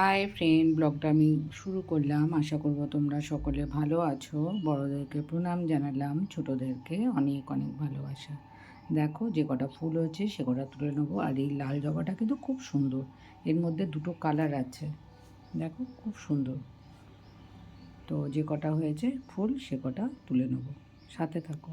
Hi friend ব্লগটা আমি শুরু করলাম। আশা করব তোমরা সকলে ভালো আছো। বড়োদেরকে প্রণাম জানালাম, ছোটোদেরকে অনেক অনেক ভালোবাসা। দেখো যে কটা ফুল হয়েছে, সে কটা তুলে নেব। আর এই লাল জবাটা কিন্তু খুব সুন্দর। এর মধ্যে দুটো কালার আছে। দেখো খুব সুন্দর। তো যে কটা হয়েছে ফুল, সে কটা তুলে নেব। সাথে থাকো।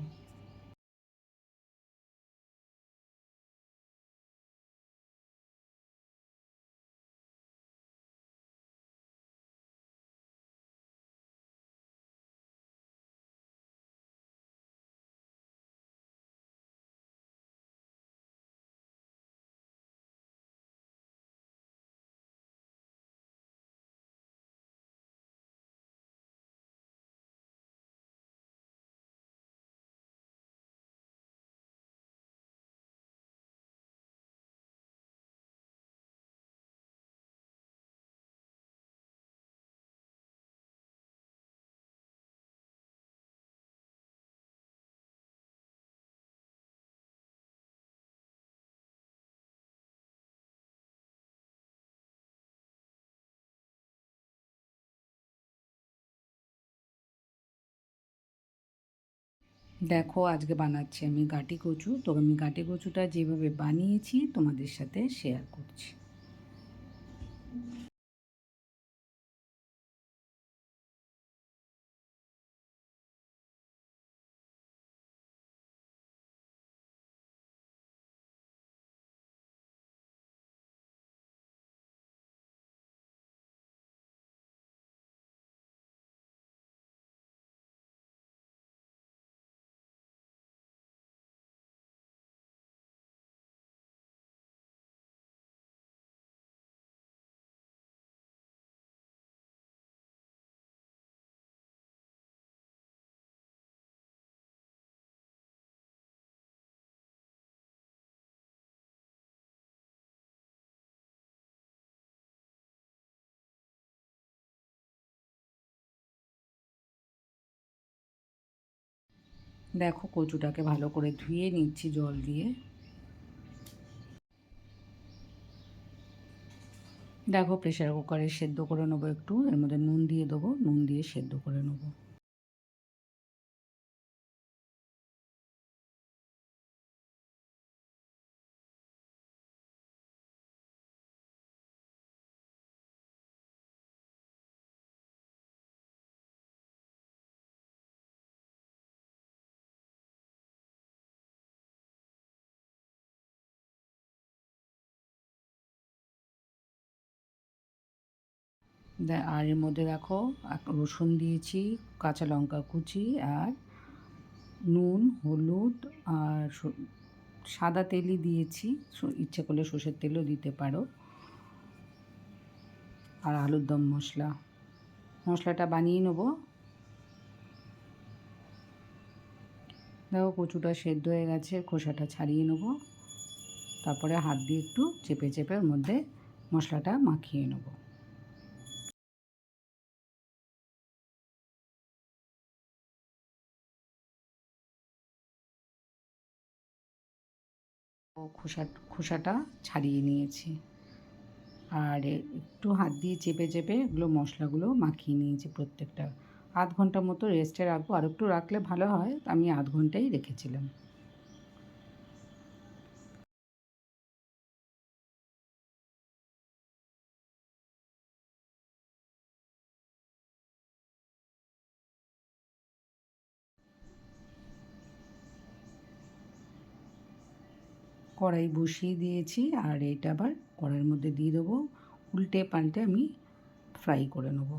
দেখো আজকে বানাচ্ছি আমি গাটি কচু। তো আমি গাটি কচুটা যেভাবে বানিয়েছি তোমাদের সাথে শেয়ার করছি। দেখো কচুটাকে ভালো করে ধুয়ে নিচ্ছি জল দিয়ে। দেখো প্রেশার কুকারে সেদ্ধ করে নেব একটু, এর মধ্যে নুন দিয়ে দেবো, নুন দিয়ে সেদ্ধ করে নেব। আর এর মধ্যে দেখো রসুন দিয়েছি, কাঁচা লঙ্কা কুচি আর নুন, হলুদ আর সাদা তেলই দিয়েছি। ইচ্ছে করলে সর্ষের তেলও দিতে পারো। আর আলুর দম মশলা। মশলাটা বানিয়ে নেব। দেখো কচুটা সেদ্ধ হয়ে গেছে, খোসাটা ছাড়িয়ে নেব। তারপরে হাত দিয়ে একটু চেপে চেপে ওর মধ্যে মশলাটা মাখিয়ে নেব। খোসা, খোসাটা ছাড়িয়ে নিয়েছি। আর একটু হাত দিয়ে চেপে চেপে এগুলো মশলাগুলো মাখিয়ে নিয়েছি প্রত্যেকটা। আধ ঘণ্টা মতো রেস্টে রাখব। আর একটু রাখলে ভালো হয়, আমি আধ ঘন্টাই রেখেছিলাম। কড়াই বসিয়ে দিয়েছি আর এটা আবার কড়াইয়ের মধ্যে দিয়ে দেবো। উল্টে পাল্টে আমি ফ্রাই করে নেব।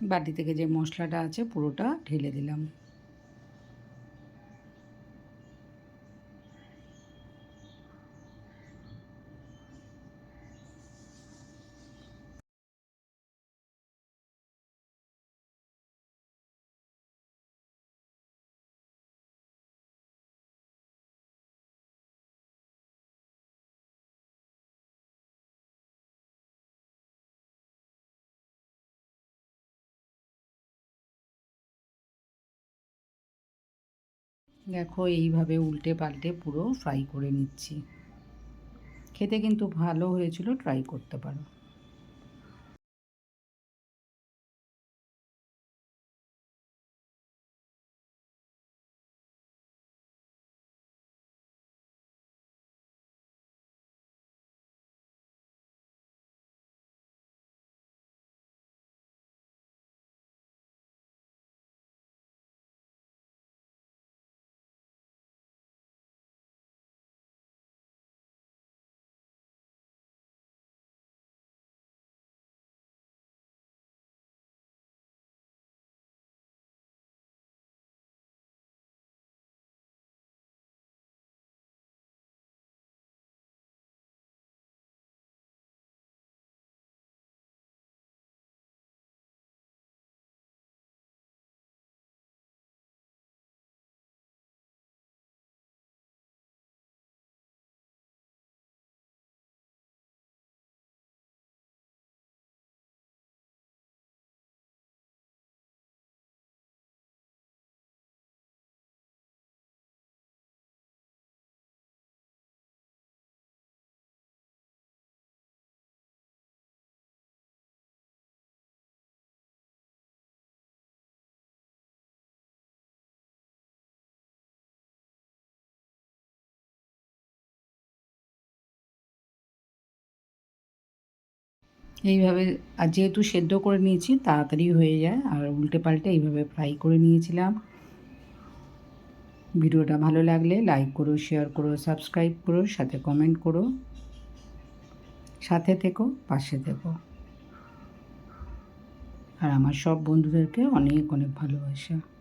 বাটি থেকে যে মশলাটা আছে পুরোটা ঢেলে দিলাম। দেখো, এইভাবে উল্টে পাল্টে পুরো ফ্রাই করে নিচ্ছি। খেতে কিন্তু ভালো হয়েছিল ট্রাই করতে পারো। এইভাবে, আর যেহেতু সেদ্ধ করে নিয়েছি, তাড়াতাড়ি হয়ে যায়। আর উল্টে পাল্টে এইভাবে ফ্রাই করে নিয়েছিলাম। ভিডিওটা ভালো লাগলে লাইক করো শেয়ার করো সাবস্ক্রাইব করো, সাথে কমেন্ট করো। সাথে থেকো, পাশে থেকো। আর আমার সব বন্ধুদেরকে অনেক অনেক ভালোবাসা।